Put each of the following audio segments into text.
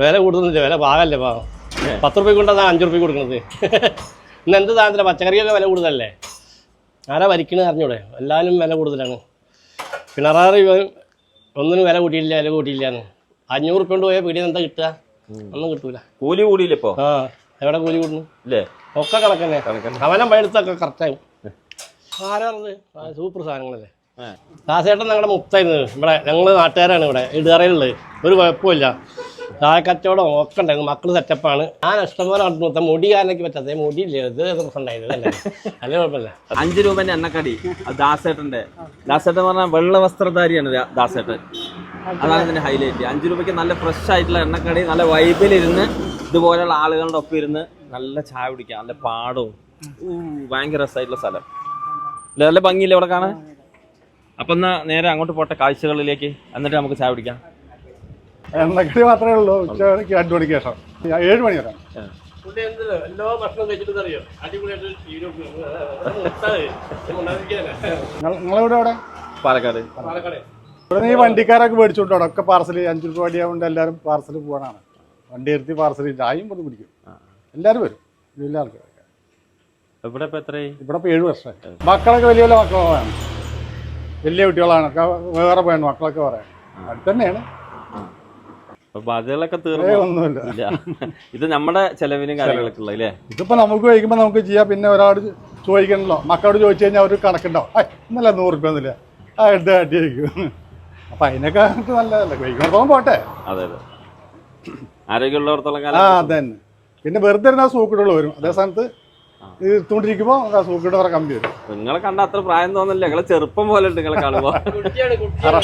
വില കൂടുന്നില്ല വില പാകല്ലേ പാകം പത്ത് റുപ്യ കൊണ്ടാണ് അഞ്ച് റുപ്യ കൊടുക്കുന്നത് ഇന്ന് എന്ത് സാധനത്തില്ല പച്ചക്കറിയൊക്കെ വില കൂടുതലല്ലേ? ആരാ വരിക്കണത് അറിഞ്ഞൂടെ? എല്ലാവരും വില കൂടുതലാണ്. പിണറായി ഒന്നിനും വില കൂട്ടിയില്ല വില കൂട്ടിയില്ലാന്ന് അഞ്ഞൂറ് റുപ്യ കൊണ്ട് പോയാൽ പീടിയിൽ എന്താ കിട്ടുക? ഒന്നും കിട്ടൂല. കൂലി കൂടിയില്ല ഇപ്പൊ? ആ എവിടെ കൂലി കൂടുന്നു? ഇല്ലേ? ഒക്കെ കണക്കന്നെ. അവനെ പഴുത്തൊക്കെ കറക്റ്റായി ആരാണത് സൂപ്പർ സാധനങ്ങളല്ലേ. ദാസേട്ടൻ ഞങ്ങളുടെ മുത്തായിരുന്നു. ഇവിടെ ഞങ്ങൾ നാട്ടുകാരാണ് ഇവിടെ. ഇടുകറയിലുള്ളത് ഒരു കുഴപ്പമില്ല ചായ കച്ചവടം ഒക്കെ ഉണ്ടായിരുന്നു മക്കൾ സെറ്റപ്പാണ് ഞാൻ ഇഷ്ടംപോലെ മൊത്തം മുടി കാരനൊക്കെ പറ്റാത്ത മുടി ഇല്ല ഇത് പ്രശ്നം ഉണ്ടായിരുന്നു അല്ലേ? അല്ലേ കുഴപ്പമില്ല. അഞ്ച് രൂപന്റെ എണ്ണക്കടി അത് ദാസേട്ടന്റെ. ദാസേട്ടൻ പറഞ്ഞാൽ വെള്ള വസ്ത്രധാരിയാണ് ദാസേട്ടൻ. അതാണ് ഇതിന്റെ ഹൈലൈറ്റ് അഞ്ച് രൂപയ്ക്ക് നല്ല ഫ്രഷ് ആയിട്ടുള്ള എണ്ണക്കടി നല്ല വൈബിലിരുന്ന് ഇതുപോലെയുള്ള ആളുകളുടെ ഒപ്പം ഇരുന്ന് നല്ല ചായ കുടിക്കാം. നല്ല പാടവും ഭയങ്കര രസമായിട്ടുള്ള സ്ഥലം. നല്ല ഭംഗിയില്ലേ ഇവിടെ കാണാൻ? അപ്പൊ എന്നാ നേരെ അങ്ങോട്ട് പോട്ടെ കാഴ്ചകളിലേക്ക്. എന്നിട്ട് നമുക്ക് ചായ കുടിക്കാം. എണ്ണക്കടി മാത്രമേ ഉള്ളൂ. ഉച്ചയ്ക്ക് രണ്ടു മണിക്ക് ശേഷം. ഏഴ് മണി വരാം. നിങ്ങളെവിടെ അവിടെ? പാലക്കാട്. ഇവിടെ ഈ വണ്ടിക്കാരൊക്കെ മേടിച്ചോണ്ട് അവിടെ ഒക്കെ പാർസൽ അഞ്ചു രൂപ വണ്ടിയാവുകൊണ്ട് എല്ലാവരും പാർസൽ പോകാനാണ് വണ്ടി എടുത്തി പാർസൽ ചായയും കൊണ്ട് പിടിക്കും. എല്ലാവരും വരും. എല്ലാ ആൾക്കാർ ഇവിടെ ഇപ്പൊ എത്ര ഇവിടെ ഇപ്പൊ ഏഴ് വർഷമായി. മക്കളൊക്കെ വലിയ വലിയ മക്കളാണ്. വലിയ കുട്ടികളാണ്. ഒക്കെ വേറെ പോയാണ്. മക്കളൊക്കെ പറയാം അടുത്ത് തന്നെയാണ് അപ്പൊ ബാധ്യതകളൊക്കെ അതുകളൊക്കെ തീർന്നു ഒന്നുമില്ല. ഇത് നമ്മുടെ ചെലവിനും കാര്യങ്ങളൊക്കെ അല്ലേ ഇതിപ്പോ നമുക്ക് ചോദിക്കുമ്പോ നമുക്ക് ചെയ്യാം. പിന്നെ ഒരാൾ ചോദിക്കണല്ലോ. മക്കളോട് ചോദിച്ചു കഴിഞ്ഞാൽ അവർ കണക്കുണ്ടാവും. ആ ഇന്നല്ല നൂറ് റുപ്യ ഒന്നുമില്ല. ആ എടുത്ത് കാട്ടിയിരിക്കും അപ്പൊ അതിനൊക്കെ നമുക്ക് നല്ലതല്ലേ? കഴിക്കുന്നിടത്തോളം പോട്ടെ. അതെ അതെ. ആരോഗ്യമുള്ളവർത്തോളം ആ കാലം അത് തന്നെ പിന്നെ വെറുതെ ആ സൂക്കിടുകൾ വരും. അതേ സ്ഥാനത്ത് ആ. സൂക്കിട്ട് വരെ കമ്പി വരും. നിങ്ങളെ കണ്ട അത്ര പ്രായം തോന്നില്ല നിങ്ങളെ ചെറുപ്പം പോലെ ഉണ്ട് നിങ്ങളെ കാണുമ്പോ.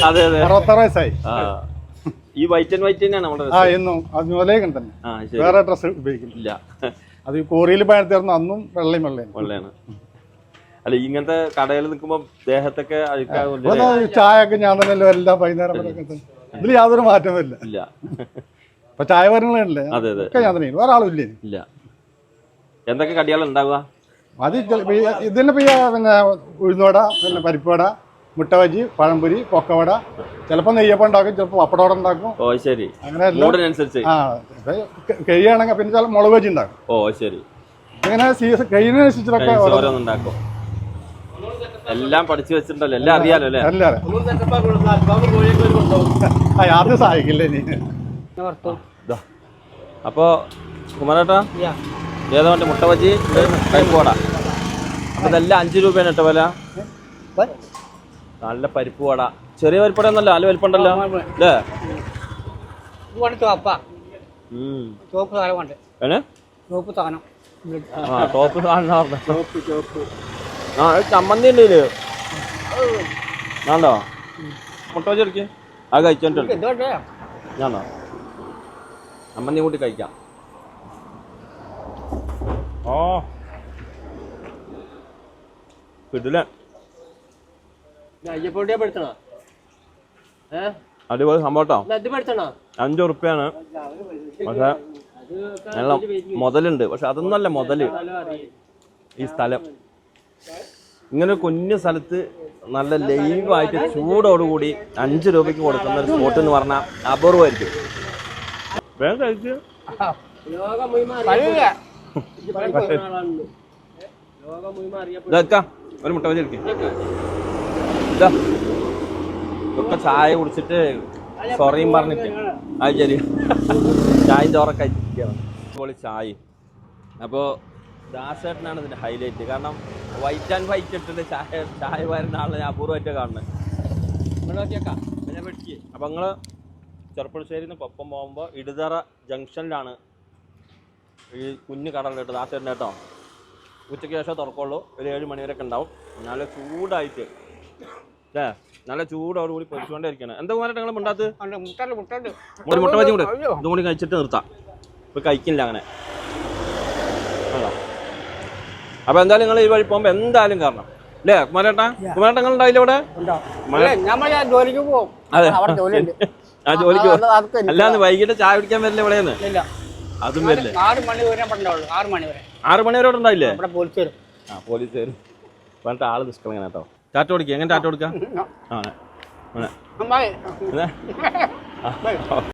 അതെ അതെ. അറുപത്താറ് വയസ്സായി. ആ. ഈ വൈറ്റ് ആൻഡ് വൈറ്റ് തന്നെയാണ് നമ്മുടെ ആ. എന്നും അതുപോലെ തന്നെ. വേറെ ഡ്രസ്സ് ഉപയോഗിക്കുന്നില്ല അത് കോറിയിൽ പഴത്തേർന്ന് അന്നും വെള്ളയും വെള്ളയും. വെള്ളയാണ്. അല്ല ഇങ്ങനത്തെ കടയിൽ നിൽക്കുമ്പോ ദേഹത്തൊക്കെ ചായ ഒക്കെ ഞാൻ തന്നെ എല്ലാം വൈകുന്നേരം. ഇതിൽ യാതൊരു മാറ്റവും ഇല്ല. ഇല്ല. ഇപ്പൊ ചായ അതെ ഞാൻ തന്നെ വേറെ ആളും ഇല്ല? എന്തൊക്കെ കടികൾ ഉണ്ടാവുക? അത് ഇതിന് പിന്നെ ഉഴുന്നുവട പിന്നെ പരിപ്പുവട മുട്ടവജി പഴംപൊരി പൊക്കവട. ചിലപ്പോൾ നെയ്യപ്പം ഉണ്ടാക്കും ചിലപ്പോൾ പപ്പടവട ഉണ്ടാക്കും. ഓ ശരി. അങ്ങനെ ആ കഴിയുകയാണെങ്കിൽ പിന്നെ ചില മുളക് ബജി ഉണ്ടാക്കും. ഓ ശരി. അങ്ങനെ സീസൺ കഴിയുന്നതിനനുസരിച്ചിട്ടൊക്കെ ഓരോ- ഓരോന്നുണ്ടാക്കും. എല്ലാം പഠിച്ചു വെച്ചിട്ടുണ്ടല്ലോ. എല്ലാം അറിയാലോ അല്ലേ? അല്ല അത് സഹായിക്കില്ല. അപ്പോ കുമാരേട്ടാ ഏതാ മറ്റേ മുട്ട ബജി പരിപ്പ് വട അപ്പൊ ഇതെല്ലാം അഞ്ചു രൂപയാണ് കേട്ടോ വില? നല്ല പരിപ്പ് വട. ചെറിയ പരിപ്പട ഒന്നല്ല നല്ല വലിപ്പുണ്ടല്ലോ അല്ലേ സാധനം ടോപ്പ് ആ ചമ്മന്തി ഉണ്ട് ഇതിൽ. മുട്ട വെച്ചെടുക്ക് ആ കഴിച്ചോണ്ട് ഞാനോ ചമ്മന്തി കൂട്ടി കഴിക്കാം. ഓ. കിട്ടില്ല അടിപൊളി സംഭവം കേട്ടോ ഇത് പെടുത്തണോ? അഞ്ച് ഉറുപ്പ്യാണ് പക്ഷെ നല്ല മുതലുണ്ട്. പക്ഷെ അതൊന്നല്ല മുതൽ. ഈ സ്ഥലം. ഇങ്ങനെ കുഞ്ഞ സ്ഥലത്ത് നല്ല ലൈവായിട്ട് ചൂടോടുകൂടി അഞ്ച് രൂപയ്ക്ക് കൊടുക്കുന്ന ഒരു സ്പോട്ട് എന്ന് പറഞ്ഞാൽ അപൂർവമായിരിക്കും. വേഗം ഇതാ ഒരു മുട്ട വെച്ചിരിക്കും ഒക്കെ ചായ കുടിച്ചിട്ട് സോറിയും പറഞ്ഞിട്ട്. അത് ശരി. ചായ ചോറൊക്കെ കഴിച്ചിരിക്കുകയാണ് അടിപൊളി ചായ. അപ്പോൾ ദാസേട്ടനാണ് ഇതിന്റെ ഹൈലൈറ്റ് കാരണം വൈറ്റ് ആൻഡ് വൈറ്റ് ഇട്ടിട്ട് ചായ ചായ വരുന്ന ആളെ ഞാൻ അപൂർവമായിട്ട് കാണുന്നത് ഇവിടെ നോക്കിയേക്കാം പിന്നെ അപ്പം നിങ്ങൾ ചെറുപ്പുളശ്ശേരിയിൽ നിന്ന് കൊപ്പം പോകുമ്പോൾ ഇടുതറ ജംഗ്ഷനിലാണ് ഈ കുഞ്ഞു കടലിട്ട് ദാസേട്ടൻ കേട്ടോ ഉച്ചയ്ക്ക് ശേഷം തുറക്കുള്ളൂ. ഒരു ഏഴ് മണി വരെയൊക്കെ ഉണ്ടാവും. എന്നാലും ചൂടായിട്ട് അല്ലേ നല്ല ചൂടോടുകൂടി പൊരിച്ചുകൊണ്ടിരിക്കണം എന്താ കുമാരട്ടെ നിങ്ങൾ മുണ്ടാത്ത്? മുട്ട മുട്ട വെച്ചും കൂടെ ഇതും കൂടി കഴിച്ചിട്ട് നിർത്താം. ഇപ്പൊ കഴിക്കില്ല അങ്ങനെ. അപ്പൊ എന്തായാലും നിങ്ങൾ ഈ വഴി പോകുമ്പോ എന്തായാലും കാരണം അല്ലേ കുമാരേട്ടാ? കുമാരേട്ട നിങ്ങൾ ഉണ്ടാവില്ല ഇവിടെ? ജോലിക്ക് പോകും. ആ ജോലിക്ക് അല്ലാന്ന് വൈകിട്ട് ചായ കുടിക്കാൻ വരില്ല ഇവിടെ അതും വരില്ല? ആറ് മണി വരെ ആറ് മണി വരെ. ആറ് മണി വരെ ഇവിടെ ഉണ്ടായില്ലേ? ഇവിടെ പോലീസ് വരും. ആ പോലീസ് വരും. പറഞ്ഞിട്ട് ആൾ നിഷ്കളങ്ങനെ കേട്ടോ ടാറ്റ കൊടുക്കുക എങ്ങനെ ടാറ്റ കൊടുക്കാം ആ. അങ്ങനെ. അങ്ങനെ അമ്മായി ആ.